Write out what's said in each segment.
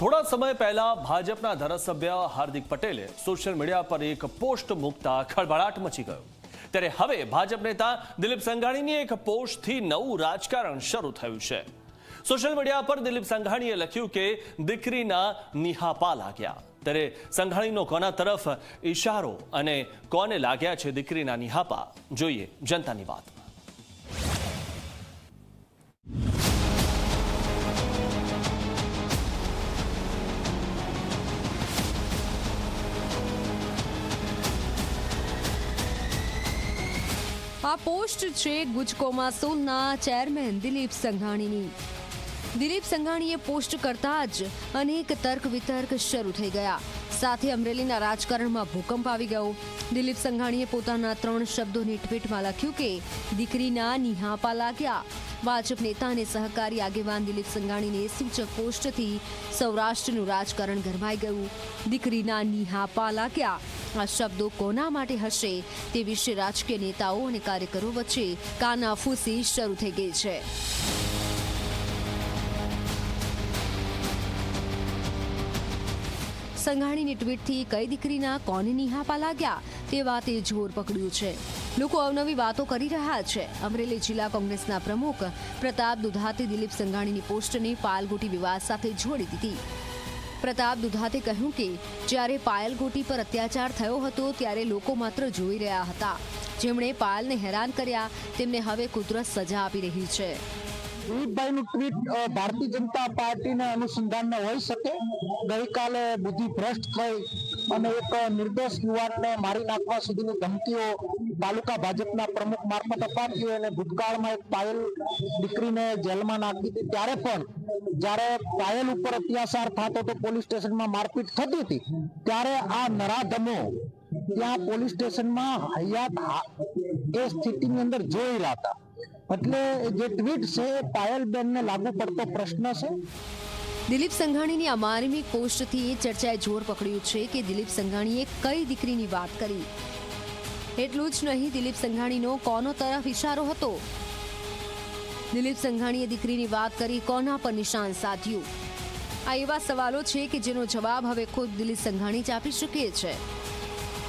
થોડા સમય પહેલા ભાજપના ધારાસભ્ય હાર્દિક પટેલે સોશિયલ મીડિયા પર એક પોસ્ટ મૂકતા ખળભળાટ મચી ગયો. ત્યારે હવે ભાજપ નેતા દિલીપ સંઘાણીની એક પોસ્ટથી નવું રાજકારણ શરૂ થયું છે. સોશિયલ મીડિયા પર દિલીપ સંઘાણીએ લખ્યું કે, દીકરીના નિહાપા લાગ્યા. ત્યારે સંઘાણીનો કોના તરફ ઈશારો અને કોને લાગ્યા છે દીકરીના નિહાપા જોઈએ જનતાની વાત. આ પોસ્ટ છે ગુજકોમા સોલના ચેરમેન દિલીપ સંઘાણીની. દિલીપ સંઘાણીએ પોસ્ટ કરતા જ અનેક તર્ક વિતર્ક શરૂ થઈ ગયા. સાથે અમરેલીના રાજકારણમાં ભૂકંપ આવી ગયો. દિલીપ સંઘાણીએ પોતાના ત્રણ શબ્દોની ટ્વીટમાં લખ્યું કે, દીકરીના નિહાપા લાગ્યા. ભાજપ નેતા અને સહકારી આગેવાન દિલીપ સંઘાણીને સૂચક પોસ્ટથી સૌરાષ્ટ્રનું રાજકારણ ગરમાઈ ગયું. દીકરીના નિહાપા લાગ્યા. આ શબ્દો કોના માટે હશે તે વિશે રાજકીય નેતાઓ અને કાર્યકરો વચ્ચે કાનાફૂસી શરૂ થઈ ગઈ છે. સંઘાણીની ટ્વીટથી કઈ દીકરીના કોને નિહાપા લાગ્યા તે વાતે જોર પકડ્યું છે. લોકો અવનવી વાતો કરી રહ્યા છે. અમરેલી જિલ્લા કોંગ્રેસના પ્રમુખ પ્રતાપ દુધાતે દિલીપ સંઘાણીની પોસ્ટને પાલગોટી વિવાદ સાથે જોડી દીધી. પ્રતાપ દુધાતે કહ્યું કે, જ્યારે પાયલ ગોટી પર અત્યાચાર થયો હતો, ત્યારે લોકો માત્ર જોઈ રહ્યા હતા. જેમણે પાયલને હેરાન કર્યા, તેમને હવે કુદરત સજા આપી રહી છે. દિલીપભાઈનું ટ્વીટ ભારતીય જનતા પાર્ટીના અનુસંધાનમાં હોઈ શકે. ગઈકાલે બુદ્ધિ ભ્રષ્ટ થઈ અને એક નિર્દોષ યુવાનને મારી નાખવા સુધીની ધમકીઓ તાલુકા ભાજપના પ્રમુખ મારફત અપાતી અને ભૂતકાળમાં એક પાયલ દીકરીને જેલમાં નાખી હતી. ત્યારે પણ જ્યારે પાયલ ઉપર અત્યાચાર થતો તો પોલીસ સ્ટેશનમાં મારપીટ થતી હતી. ત્યારે આ નરાધમો ત્યાં પોલીસ સ્ટેશનમાં હયાત એ સ્થિતિની અંદર જોઈ રહ્યા હતા. એટલે જે ટ્વીટ છે પાયલબેનને લાગુ પડતો પ્રશ્ન છે. દિલીપ સંઘાણીની આ મારમી પોસ્ટથી એ ચર્ચાએ જોર પકડ્યું છે કે દિલીપ સંઘાણીએ કઈ દીકરીની વાત કરી? એટલું જ નહીં, દિલીપ સંઘાણીનો કોનો તરફ ઇશારો હતો? દિલીપ સંઘાણીએ દીકરીની વાત કરી, કોના પર નિશાન સાધ્યું? આ એવા સવાલો છે કે જેનો જવાબ હવે ખુદ દિલીપ સંઘાણી જ આપી શકે છે.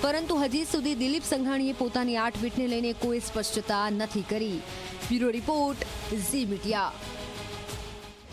પરંતુ હજી સુધી દિલીપ સંઘાણીએ પોતાની આ ટ્વીટને લઈને કોઈ સ્પષ્ટતા નથી કરી. Bureau report Zee media.